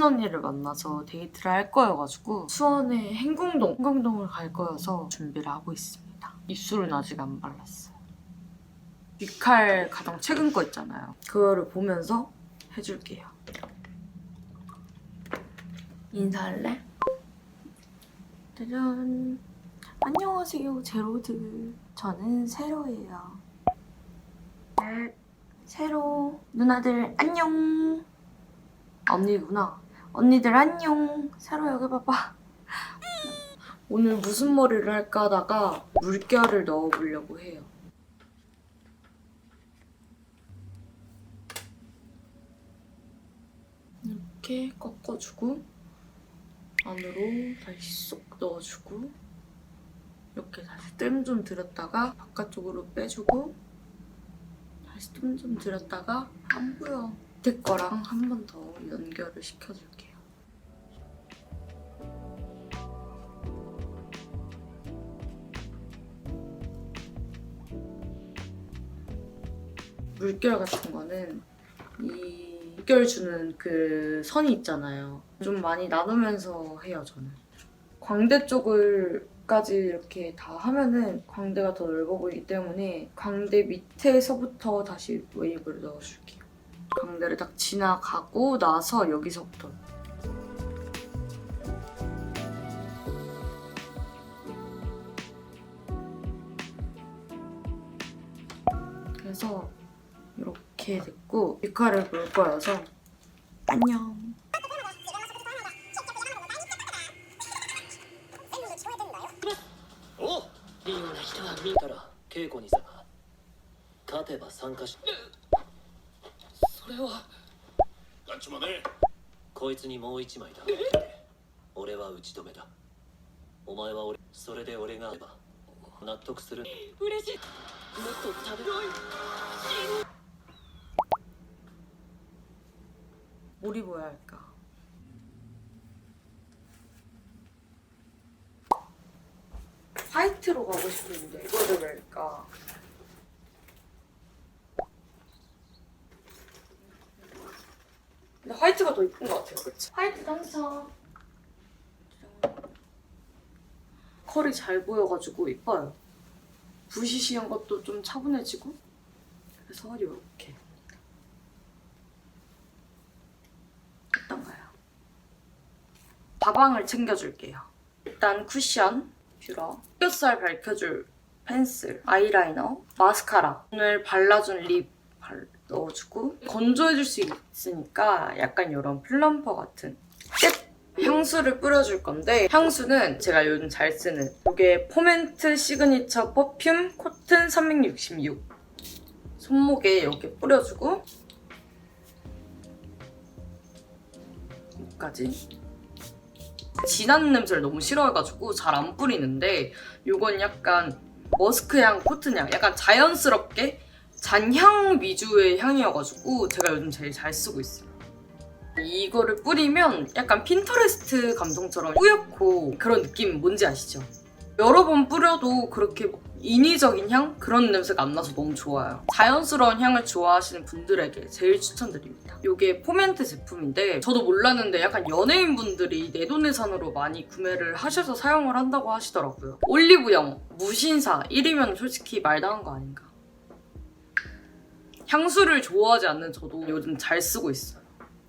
친언니를 만나서 데이트를 할 거여가지고 수원의 행궁동, 행궁동을 갈 거여서 준비를 하고 있습니다. 입술은 아직 안 발랐어요. 위칼 가장 최근 거 있잖아요. 그거를 보면서 해줄게요. 인사할래? 짜잔. 안녕하세요, 제로드. 저는 세로예요. 네, 세로. 누나들 안녕. 언니구나. 언니들 안녕. 세로 여기 봐봐. 오늘 무슨 머리를 할까 하다가 물결을 넣어보려고 해요. 이렇게 꺾어주고 안으로 다시 쏙 넣어주고 이렇게 다시 뜸 좀 들였다가 바깥쪽으로 빼주고 다시 뜸 좀 들였다가 안 보여. 밑에 거랑 한 번 더 연결을 시켜줄게요. 물결 같은 거는 이 물결 주는 그 선이 있잖아요. 좀 많이 나누면서 해요, 저는. 광대 쪽을 까지 이렇게 다 하면은 광대가 더 넓어 보이기 때문에 광대 밑에서부터 다시 웨이브를 넣어줄게요. 광대를 딱 지나가고 나서 여기서부터. 그래서 이렇게 됐고 위카를 볼 거여서 안녕 れはガッチマネこいつにもう一枚だ俺は打ち止めだお前は俺それで俺があれば納得する嬉しいもっと食べろい 뭘 입어야 할까? 화이트로 가고 싶은데 이거를 왜 할까? 근데 화이트가 더 이쁜 것 같아요, 그치? 화이트 당첨! 컬이 잘 보여가지고 이뻐요. 부시시한 것도 좀 차분해지고 그래서 이렇게 어떤가요? 가방을 챙겨줄게요. 일단 쿠션, 뷰러, 흑살 밝혀줄 펜슬, 아이라이너, 마스카라, 오늘 발라준 립 발- 넣어주고 건조해줄 수 있으니까 약간 이런 플럼퍼 같은 끝! 향수를 뿌려줄 건데 향수는 제가 요즘 잘 쓰는 이게 포멘트 시그니처 퍼퓸 코튼 366 손목에 이렇게 뿌려주고 여기까지 진한 냄새를 너무 싫어해가지고 잘 안 뿌리는데 이건 약간 머스크향, 코튼향 약간 자연스럽게 잔향 위주의 향이어가지고 제가 요즘 제일 잘 쓰고 있어요. 이거를 뿌리면 약간 핀터레스트 감성처럼 뿌옇고 그런 느낌 뭔지 아시죠? 여러 번 뿌려도 그렇게 인위적인 향? 그런 냄새가 안 나서 너무 좋아요. 자연스러운 향을 좋아하시는 분들에게 제일 추천드립니다. 이게 포멘트 제품인데 저도 몰랐는데 약간 연예인분들이 내돈내산으로 많이 구매를 하셔서 사용을 한다고 하시더라고요. 올리브영, 무신사 1위면 솔직히 말다한 거 아닌가. 향수를 좋아하지 않는 저도 요즘 잘 쓰고 있어요.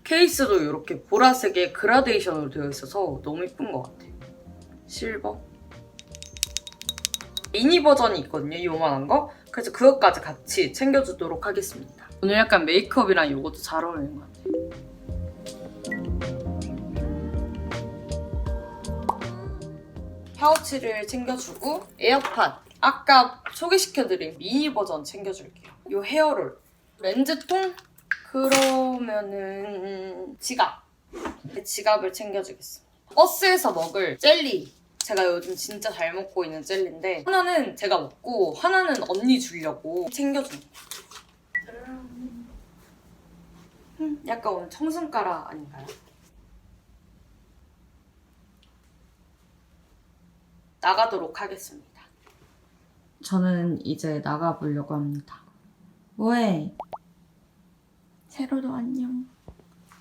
케이스도 이렇게 보라색의 그라데이션으로 되어 있어서 너무 예쁜 것 같아요. 실버. 미니 버전이 있거든요, 요만한 거. 그래서 그것까지 같이 챙겨주도록 하겠습니다. 오늘 약간 메이크업이랑 이것도 잘 어울리는 것 같아요. 파우치를 챙겨주고 에어팟 아까 소개시켜드린 미니 버전 챙겨줄게요. 이 헤어롤 렌즈통 그러면은 지갑 지갑을 챙겨주겠습니다. 버스에서 먹을 젤리 제가 요즘 진짜 잘 먹고 있는 젤리인데 하나는 제가 먹고 하나는 언니 주려고 챙겨줍니다. 음, 약간 오늘 청순가라 아닌가요? 나가도록 하겠습니다. 저는 이제 나가보려고 합니다. 뭐해? 세로도 안녕.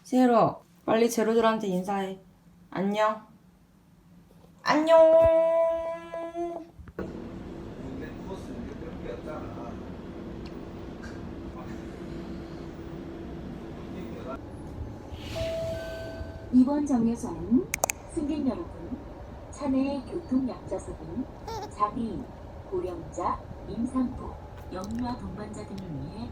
세로, 빨리 제로들한테 인사해. 안녕. 안녕. 이번 정류소는 승객 여러분, 차내 교통약자석은 장애인, 고령자, 임산부, 영유아 동반자 등을 위해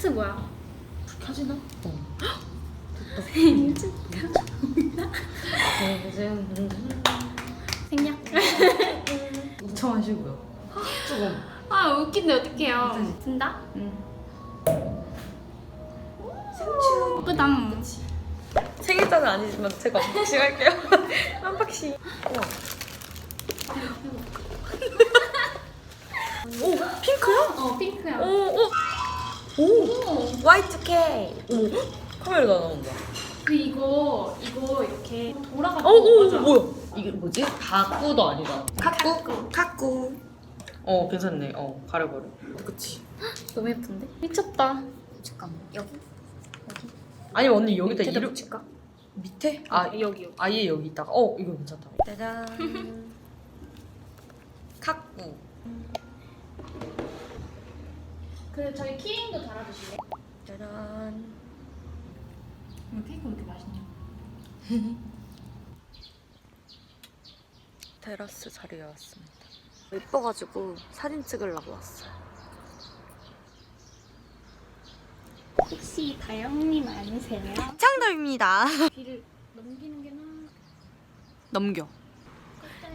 하트 뭐야? 켜지나? 생일 축하. 생략. 2천 원씩고요. 조금. 아 웃긴데 어떡해요. 든다? 응. 예쁘당. 생일자는 아니지만 제가 언박싱 할게요. 언박싱. 우와. 오, 핑크야? 어 핑크야. 오, 오. 오, Y2K. 오, 카메라가 나온다. 그 이거 이거 이렇게 돌아가는 오, 오, 거잖아. 뭐야? 이게 뭐지? 가꾸도 아니다. 카꾸? 카꾸. 어, 괜찮네. 어, 가려버려. 그치. 너무 예쁜데? 미쳤다. 잠깐만 여기 아니면 언니 여기다 밑에다 이름 붙일까? 밑에? 아, 여기 여기. 아예 여기 있다가 어 이거 괜찮다 짜잔 카꾸 그 저희 키링도 달아주실래요? 짜잔 오늘 케이크 왜 이렇게 맛있냐? 테라스 자리에 왔습니다 예뻐가지고 사진 찍으려고 왔어요 혹시 다영님 아니세요? 창담입니다 귀를 넘기는 게 나아. 넘겨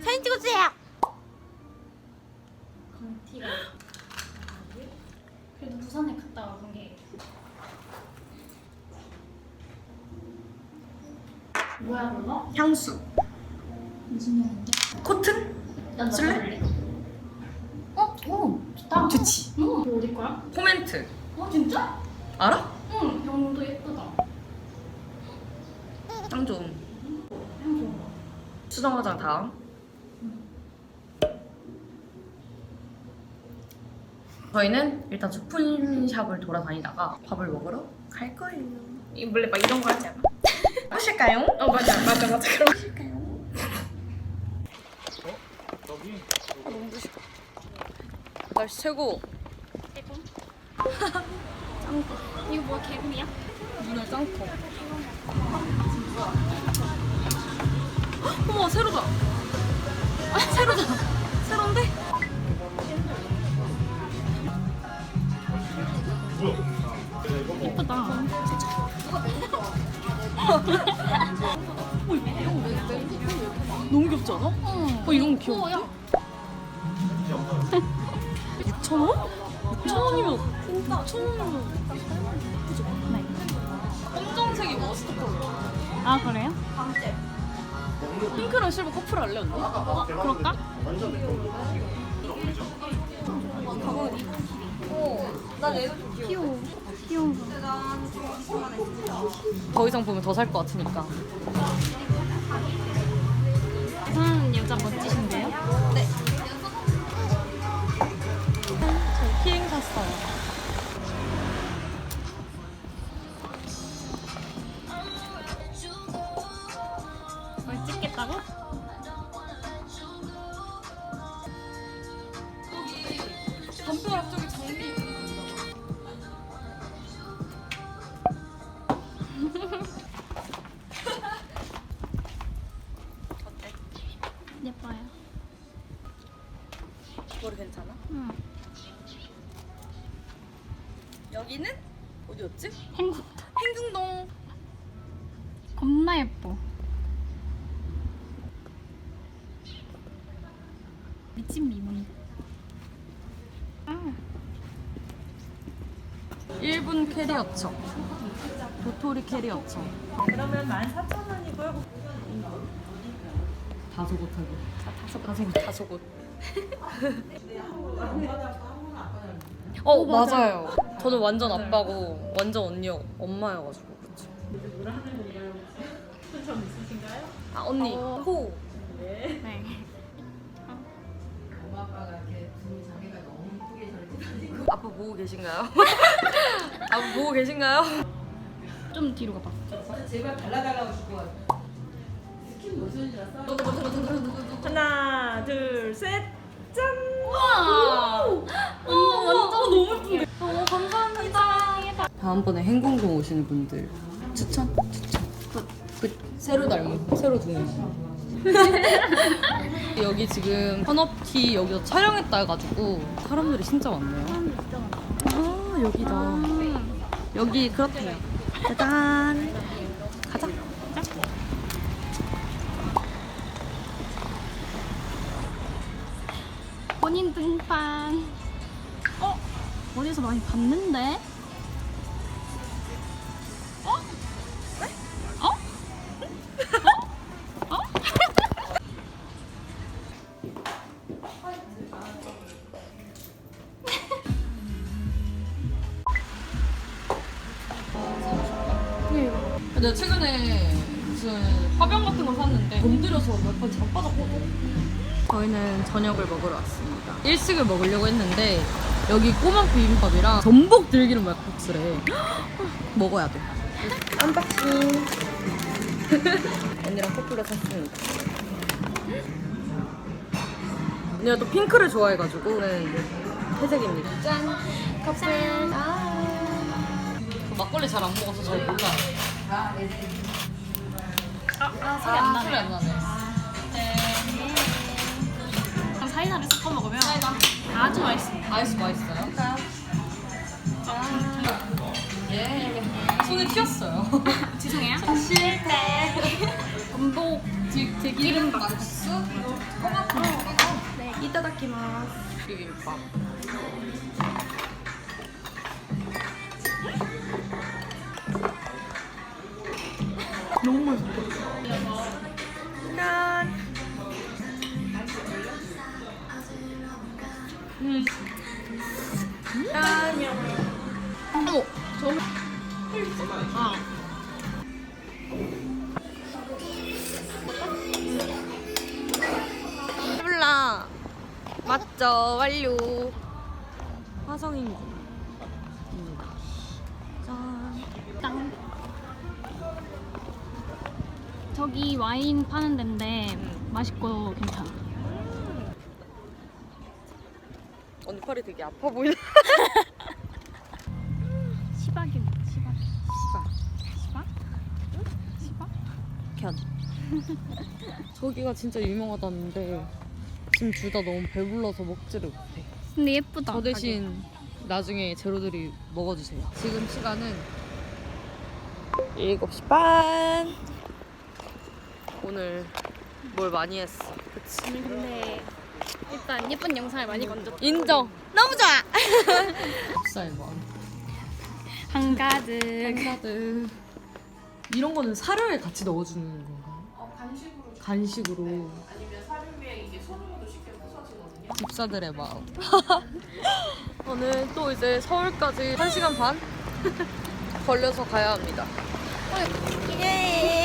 사진 찍어주세요. 건티가. 그래도 부산에 갔다 와본 게. 뭐야 그거? 향수 무슨 향인데? 코튼? 난 쓸래? 넣어볼래. 어? 오 좋다. 좋지 응. 이거 어디 거야? 코멘트 어 진짜? 알아? 응. 병도 예쁘다. 짱 좋음 향 좋은 거. 수정 화장 다음 저희는 일단 소품샵을 돌아다니다가 밥을 먹으러 갈 거예요 이 원래 막 이런 거 하지 않아? 보실까요? 어 맞아 맞아 맞아 그런 거. 날씨 최고 개곰. 이거 뭐야 개곰이야? 눈을 짱커 어머 세로다 아 세로다 세로인데? 예쁘다. 너무 귀엽지 않아? 어 이런 거 귀여워 야. 6,000원? 6,000원이면 6,000원이면 검정색이 컬러 아 그래요? 핑크랑 실버 커플 할래 언니? 그럴까? 난 얘도 좀 귀여워 귀여워. 귀여운 거. 더 이상 보면 더 살 것 같으니까 음 여자 멋지신데요? 저 키링 샀어요 뭘 찍겠다고? 담벼락 저기 1분 캐리어청. 도토리 캐리어청. 그러면 14,000원이고요. 다섯 곳 하고. 다섯 곳. 다섯 곳. 다섯 곳. 어 맞아요. 저는 완전 아빠고 완전 언니 엄마여가지고 그렇죠. 아 언니 호. 네. 아빠 보고 계신가요? 아빠 보고 계신가요? 좀 뒤로 가봐. 하나, 둘, 셋. 짠! 와. 완전 완전 너무 예쁜데. 너무 감사합니다. 다음번에 행궁동 오시는 분들 추천? 추천. 굿. 굿. 새로 닮은 새로 닮은. 여기 지금 헌업티 여기서 촬영했다 해가지고 사람들이 진짜 많네요. 아 여기다. 여기 그렇대요. 짜잔. 가자. 본인 등판. 어? 어디서 많이 봤는데? 내가 최근에 무슨 화병 같은 걸 샀는데 돈 들여서 몇 번 자빠졌거든. 저희는 저녁을 먹으러 왔습니다. 일식을 먹으려고 했는데 여기 꼬막 비빔밥이랑 전복 들기름 막국수래. 먹어야 돼. 언박싱. 언니랑 커플로 샀습니다. 언니가 또 핑크를 좋아해가지고는 회색입니다. 짠. 커플. 저 막걸리 잘 안 먹어서 잘 몰라. 아, 소리 안 소리 나네. 안 나네. 그럼 사이다를 섞어 먹으면 아주 맛있어. 아이스 맛있어요? 예. 손에 튀었어요. 죄송해요. 전복 들, 들기름 막국수. 네, 이따다키마스. 비빔밥. 너무 맛있어. 짠. 음. 짠. 어머, 저는 아. 맞죠, 완료. 화성인입 저기 와인 파는 데인데 맛있고 괜찮아. 언니 팔이 되게 아파 보이네. 시박이 시박. 시박. 시박? 시박? 견. 저기가 진짜 유명하다는데 지금 둘 다 너무 배불러서 먹지를 못해. 근데 예쁘다. 저 대신 나중에 제로들이 먹어주세요. 지금 시간은 7시 반. 오늘 뭘 많이 했어. 그치? 근데 일단 예쁜 영상을 많이 건졌. 인정. 너무 좋아. 쌀 만. 한가득. 감사드. 이런 거는 사료에 같이 넣어주는 건가요? 간식으로. 간식으로. 아니면 사료 위에 이게 손으로도 쉽게 부서지거든요. 집사들의 마음. 저는 또 이제 서울까지 1시간 반 걸려서 가야 합니다. 예.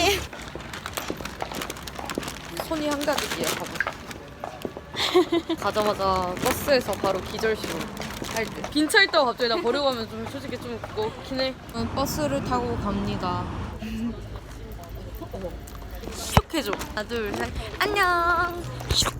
손이 한가득이에요, 가보. 가자마자 버스에서 바로 기절시로 할 때. 빈 차일 때가 갑자기 나 버리고 가면 좀 솔직히 좀 그렇긴 해. 버스를 타고 갑니다. 슉 해줘. 하나, 둘, 셋. 안녕. 슉.